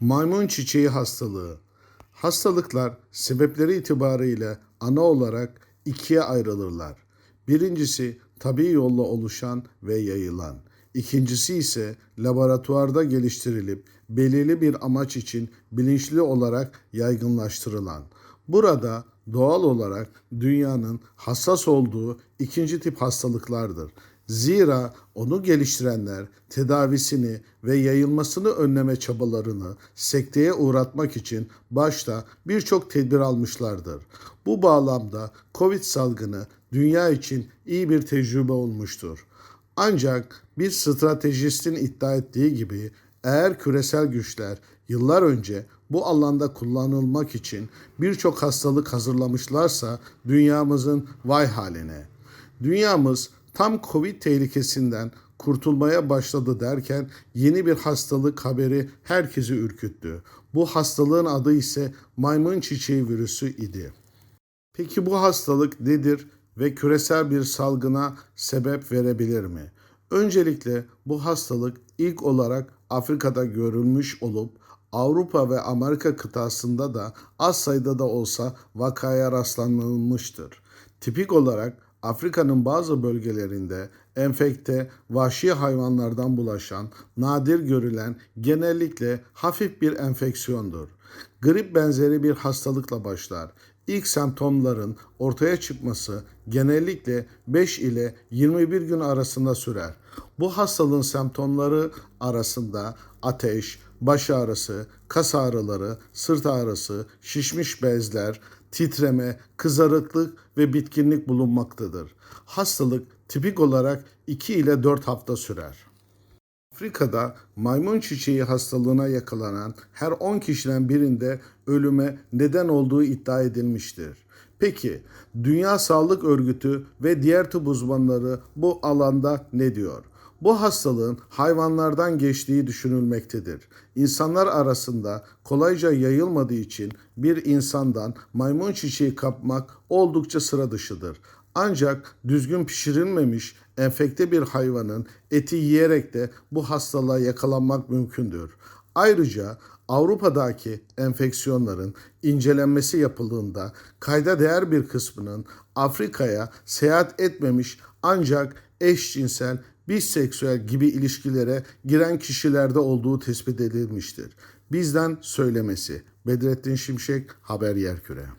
Maymun çiçeği hastalığı. Hastalıklar sebepleri itibariyle ana olarak ikiye ayrılırlar. Birincisi tabii yolla oluşan ve yayılan. İkincisi ise laboratuvarda geliştirilip belirli bir amaç için bilinçli olarak yaygınlaştırılan. Burada doğal olarak dünyanın hassas olduğu ikinci tip hastalıklardır. Zira onu geliştirenler tedavisini ve yayılmasını önleme çabalarını sekteye uğratmak için başta birçok tedbir almışlardır. Bu bağlamda Covid salgını dünya için iyi bir tecrübe olmuştur. Ancak bir stratejistin iddia ettiği gibi eğer küresel güçler yıllar önce bu alanda kullanılmak için birçok hastalık hazırlamışlarsa dünyamızın vay haline. Dünyamız tam Covid tehlikesinden kurtulmaya başladı derken yeni bir hastalık haberi herkesi ürküttü. Bu hastalığın adı ise maymun çiçeği virüsü idi. Peki bu hastalık nedir ve küresel bir salgına sebep verebilir mi? Öncelikle bu hastalık ilk olarak Afrika'da görülmüş olup Avrupa ve Amerika kıtasında da az sayıda da olsa vakaya rastlanılmıştır. Tipik olarak Afrika'nın bazı bölgelerinde enfekte vahşi hayvanlardan bulaşan, nadir görülen genellikle hafif bir enfeksiyondur. Grip benzeri bir hastalıkla başlar. İlk semptomların ortaya çıkması genellikle 5 ile 21 gün arasında sürer. Bu hastalığın semptomları arasında ateş, baş ağrısı, kas ağrıları, sırt ağrısı, şişmiş bezler, titreme, kızarıklık ve bitkinlik bulunmaktadır. Hastalık tipik olarak 2 ile 4 hafta sürer. Afrika'da maymun çiçeği hastalığına yakalanan her 10 kişiden birinde ölüme neden olduğu iddia edilmiştir. Peki Dünya Sağlık Örgütü ve diğer tıp uzmanları bu alanda ne diyor? Bu hastalığın hayvanlardan geçtiği düşünülmektedir. İnsanlar arasında kolayca yayılmadığı için bir insandan maymun çiçeği kapmak oldukça sıra dışıdır. Ancak düzgün pişirilmemiş enfekte bir hayvanın eti yiyerek de bu hastalığa yakalanmak mümkündür. Ayrıca Avrupa'daki enfeksiyonların incelenmesi yapıldığında kayda değer bir kısmının Afrika'ya seyahat etmemiş ancak eşcinsel, biseksüel gibi ilişkilere giren kişilerde olduğu tespit edilmiştir. Bizden söylemesi. Bedrettin Şimşek, Haber Yerküre.